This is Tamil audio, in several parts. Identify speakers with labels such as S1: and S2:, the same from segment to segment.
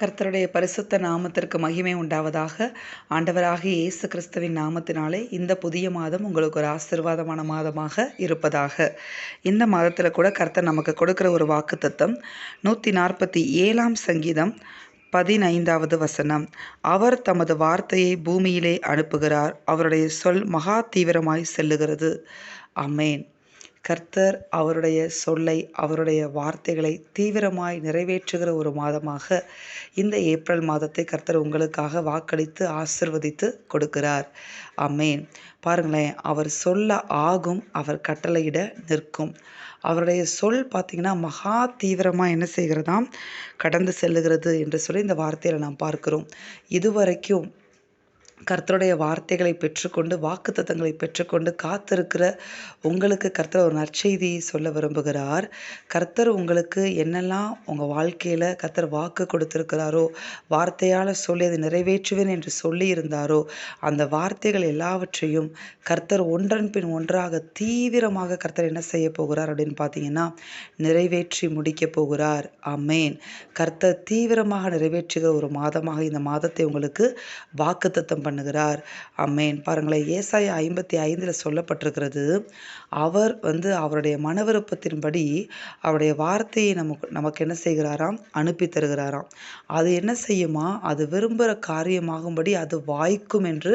S1: கர்த்தருடைய பரிசுத்த நாமத்திற்கு மகிமை உண்டாவதாக. ஆண்டவராக இயேசு கிறிஸ்துவின் நாமத்தினாலே இந்த புதிய மாதம் உங்களுக்கு ஒரு ஆசீர்வாதமான மாதமாக இருப்பதாக. இந்த மாதத்தில் கூட கர்த்தர் நமக்கு கொடுக்குற ஒரு வாக்கு தத்தம் நூற்றி நாற்பத்தி ஏழாம் சங்கீதம் பதினைந்தாவது வசனம். அவர் தமது வார்த்தையை பூமியிலே அனுப்புகிறார் அவருடைய சொல் மகா தீவிரமாய் செல்லுகிறது. அமேன் கர்த்தர் அவருடைய சொல்லை அவருடைய வார்த்தைகளை தீவிரமாய் நிறைவேற்றுகிற ஒரு மாதமாக இந்த ஏப்ரல் மாதத்தை கர்த்தர் உங்களுக்காக வாக்களித்து ஆசிர்வதித்து கொடுக்கிறார். அம்மேன் பாருங்களேன் அவர் சொல்ல ஆகும் அவர் கட்டளையிட நிற்கும். அவருடைய சொல் பார்த்திங்கன்னா மகா தீவிரமாக என்ன செய்கிறதாம்? கடந்து செல்லுகிறது என்று சொல்லி இந்த வார்த்தையில் நாம் பார்க்கிறோம். இதுவரைக்கும் கர்த்தருடைய வார்த்தைகளை பெற்றுக்கொண்டு வாக்குத்தத்தங்களை பெற்றுக்கொண்டு காத்திருக்கிற உங்களுக்கு கர்த்தர் ஒரு நற்செய்தியை சொல்ல விரும்புகிறார். கர்த்தர் உங்களுக்கு என்னெல்லாம் உங்கள் வாழ்க்கையில் கர்த்தர் வாக்கு கொடுத்துருக்கிறாரோ வார்த்தையால் சொல்லி அதை நிறைவேற்றுவேன் என்று சொல்லி இருந்தாரோ அந்த வார்த்தைகள் எல்லாவற்றையும் கர்த்தர் ஒன்றன் பின் ஒன்றாக தீவிரமாக கர்த்தர் என்ன செய்ய போகிறார் அப்படின்னு பார்த்தீங்கன்னா நிறைவேற்றி முடிக்க போகிறார். அமேன் கர்த்தர் தீவிரமாக நிறைவேற்றுகிற ஒரு மாதமாக இந்த மாதத்தை உங்களுக்கு வாக்குத்தத்தம் பண்ணுகிறார். அம்மேன் பாருங்களேன் ஏசாய ஐம்பத்தி ஐந்தில் சொல்லப்பட்டிருக்கிறது அவர் வந்து அவருடைய மன விருப்பத்தின்படி அவருடைய வார்த்தையை நமக்கு நமக்கு என்ன செய்கிறாராம்? அனுப்பி தருகிறாராம். அது என்ன செய்யுமா? அது விரும்புகிற காரியமாகும்படி அது வாய்க்கும் என்று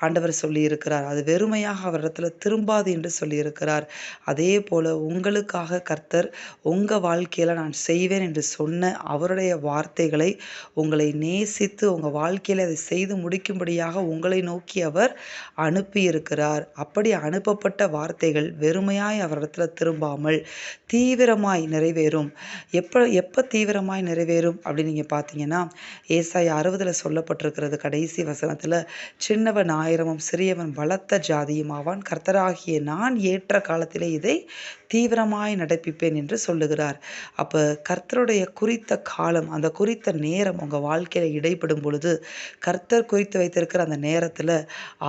S1: ஆண்டவர் சொல்லியிருக்கிறார். அது வெறுமையாக அவரிடத்துல திரும்பாது என்று சொல்லியிருக்கிறார். அதே போல் உங்களுக்காக கர்த்தர் உங்கள் வாழ்க்கையில் நான் செய்வேன் என்று சொன்ன அவருடைய வார்த்தைகளை உங்களை நேசித்து உங்கள் வாழ்க்கையில் அதை செய்து முடிக்கும்படியாக உங்களை நோக்கி அவர் அனுப்பியிருக்கிறார். அப்படி அனுப்பப்பட்ட வார்த்தைகள் வெறுமையாய் அவரிடத்துல திரும்பாமல் தீவிரமாய் நிறைவேறும். எப்போ எப்போ தீவிரமாய் நிறைவேறும் அப்படின்னு நீங்கள் பார்த்தீங்கன்னா ஏசாய் அறுபதில் சொல்லப்பட்டிருக்கிறது கடைசி வசனத்தில் சின்னவன் ஆயிரமும் சிறியவன் பலத்த ஜாதியும் ஆவான். கர்த்தராகிய நான் ஏற்ற காலத்திலே இதை தீவிரமாய் நடப்பிப்பேன் என்று சொல்லுகிறார். அப்போ கர்த்தருடைய குறித்த காலம் அந்த குறித்த நேரம் உங்கள் வாழ்க்கையில் இடைப்படும் பொழுது கர்த்தர் குறித்து வைத்திருக்கிற அந்த நேரத்தில்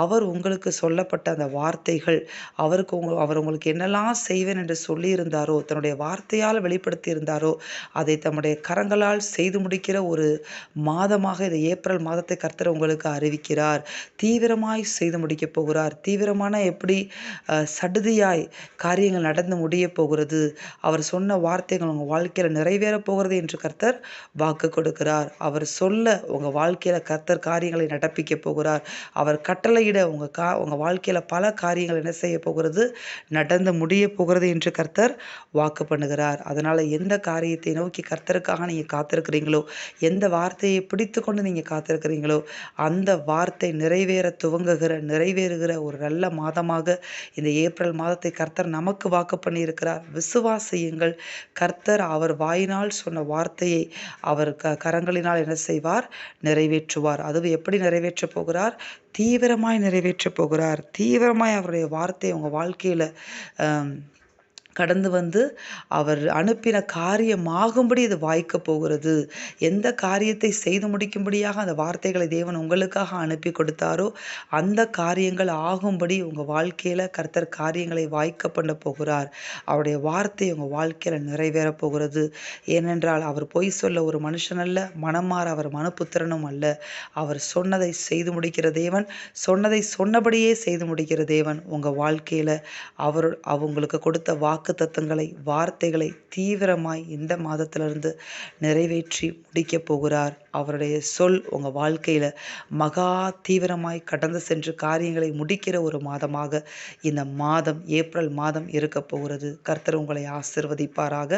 S1: அவர் உங்களுக்கு சொல்லப்பட்ட அந்த வார்த்தைகள் அவருக்கு உங்க அவர் உங்களுக்கு என்னெல்லாம் செய்வேன் என்று சொல்லியிருந்தாரோ தன்னுடைய வார்த்தையால் வெளிப்படுத்தி இருந்தாரோ அதை தம்முடைய கரங்களால் செய்து முடிக்கிற ஒரு மாதமாக இந்த ஏப்ரல் மாதத்தை கர்த்தர் உங்களுக்கு அறிவிக்கிறார். தீவிரமாய் செய்து முடிக்கப் போகிறார். தீவிரமான எப்படி சடுதியாய் காரியங்கள் நடந்து முடிய போகிறது அவர் சொன்ன வார்த்தைகள் உங்கள் வாழ்க்கையில் நிறைவேறப் போகிறது என்று கர்த்தர் வாக்கு கொடுக்கிறார். அவர் சொல்ல உங்கள் வாழ்க்கையில் கர்த்தர் காரியங்களை நடப்பிக்க போகிறார். போகிறார். அவர் கட்டளையிட உங்கள் கா உங்கள் வாழ்க்கையில் பல காரியங்கள் என்ன செய்ய போகிறது? நடந்து முடிய போகிறது என்று கர்த்தர் வாக்கு பண்ணுகிறார். அதனால் எந்த காரியத்தை நோக்கி கர்த்தருக்காக நீங்கள் காத்திருக்கிறீங்களோ எந்த வார்த்தையை பிடித்து கொண்டு நீங்கள் காத்திருக்கிறீங்களோ அந்த வார்த்தை நிறைவேற துவங்குகிற நிறைவேறுகிற ஒரு நல்ல மாதமாக இந்த ஏப்ரல் மாதத்தை கர்த்தர் நமக்கு வாக்கு பண்ணியிருக்கிறார். விசுவாசியுங்கள். கர்த்தர் அவர் வாயினால் சொன்ன வார்த்தையை அவர் க கரங்களினால் என்ன செய்வார்? நிறைவேற்றுவார். அதுவும் எப்படி நிறைவேற்றப் போகிறார் தீவிரமாய் நிறைவேற்றப் போகிறார். தீவிரமாய் அவருடைய வார்த்தை உங்கள் வாழ்க்கையில் கடந்து வந்து அவர் அனுப்பின காரியமாகும்படி இது வாய்க்க போகிறது. எந்த காரியத்தை செய்து முடிக்கும்படியாக அந்த வார்த்தைகளை தேவன் உங்களுக்காக அனுப்பி கொடுத்தாரோ அந்த காரியங்கள் ஆகும்படி உங்கள் வாழ்க்கையில் கர்த்தர் காரியங்களை வாய்க்க பண்ண போகிறார். அவருடைய வார்த்தை உங்கள் வாழ்க்கையில் நிறைவேற போகிறது. ஏனென்றால் அவர் பொய் சொல்ல ஒரு மனுஷன் அல்ல மனமாற அவர் மனப்புத்திரனும் அல்ல. அவர் சொன்னதை செய்து முடிக்கிற தேவன் சொன்னதை சொன்னபடியே செய்து முடிக்கிற தேவன் உங்கள் வாழ்க்கையில். அவர் அவங்களுக்கு கொடுத்த வாக்கு வாக்கு தத்தங்களை வார்த்தைகளை தீவிரமாய் இந்த மாதத்திலிருந்து நிறைவேற்றி முடிக்கப் போகிறார். அவருடைய சொல் உங்கள் வாழ்க்கையில் மகா தீவிரமாய் கடந்து சென்று காரியங்களை முடிக்கிற ஒரு மாதமாக இந்த மாதம் ஏப்ரல் மாதம் இருக்க போகிறது. கர்த்தர் உங்களை ஆசிர்வதிப்பாராக.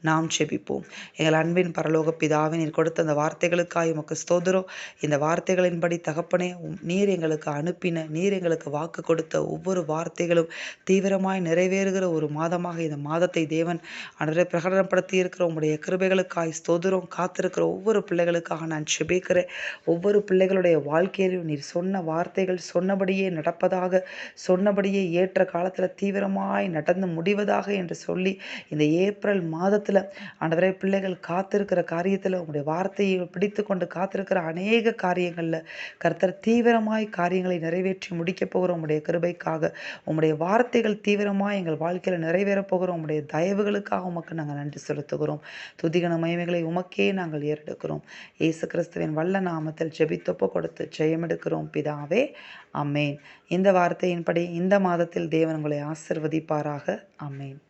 S1: நாம் செபிப்போம். எங்கள் அன்பின் பரலோக பிதாவின் நீர் கொடுத்த அந்த வார்த்தைகளுக்காக உமக்கு ஸ்தோதரோ இந்த வார்த்தைகளின்படி தகப்பனே நீர் எங்களுக்கு அனுப்பின நீர் எங்களுக்கு வாக்கு கொடுத்த ஒவ்வொரு வார்த்தைகளும் தீவிரமாய் நிறைவேறுகிற ஒரு மாதம் மாதமாக இந்த மாதத்தை தேவன் அன்றே பிரகடனப்படுத்தி இருக்கிற உங்களுடைய கிருபைகளுக்காய் ஸ்தோதிரம் காத்திருக்கிற ஒவ்வொரு பிள்ளைகளுக்காக நான் செபிக்கிறேன் ஒவ்வொரு பிள்ளைகளுடைய வாழ்க்கையிலும் நீர் சொன்ன வார்த்தைகள் சொன்னபடியே நடப்பதாக சொன்னபடியே ஏற்ற காலத்தில் தீவிரமாய் நடந்து முடிவதாக என்று சொல்லி இந்த ஏப்ரல் மாதத்தில் அன்றரை பிள்ளைகள் காத்திருக்கிற காரியத்தில் உங்களுடைய வார்த்தையை பிடித்து கொண்டு காத்திருக்கிற அநேக காரியங்களில் கர்த்தர் தீவிரமாய் காரியங்களை நிறைவேற்றி முடிக்கப் போகிற உங்களுடைய கிருபைக்காக உங்களுடைய வார்த்தைகள் தீவிரமாக எங்கள் வாழ்க்கையில் நிறைவே நிறைவேறப்போகிறோம் போகிற உம்முடைய தயவுகளுக்காக உமக்கு நாங்கள் நன்றி செலுத்துகிறோம். துதிகன மகிமைகளை உமக்கே நாங்கள் ஏறெடுக்கிறோம். இயேசு கிறிஸ்துவின் வல்ல நாமத்தில் ஜெபித்தொப்பு கொடுத்து ஜெயமெடுக்கிறோம். பிதாவே அம்மேன் இந்த வார்த்தையின்படி இந்த மாதத்தில் தேவன் உங்களை ஆசிர்வதிப்பாராக. அம்மேன்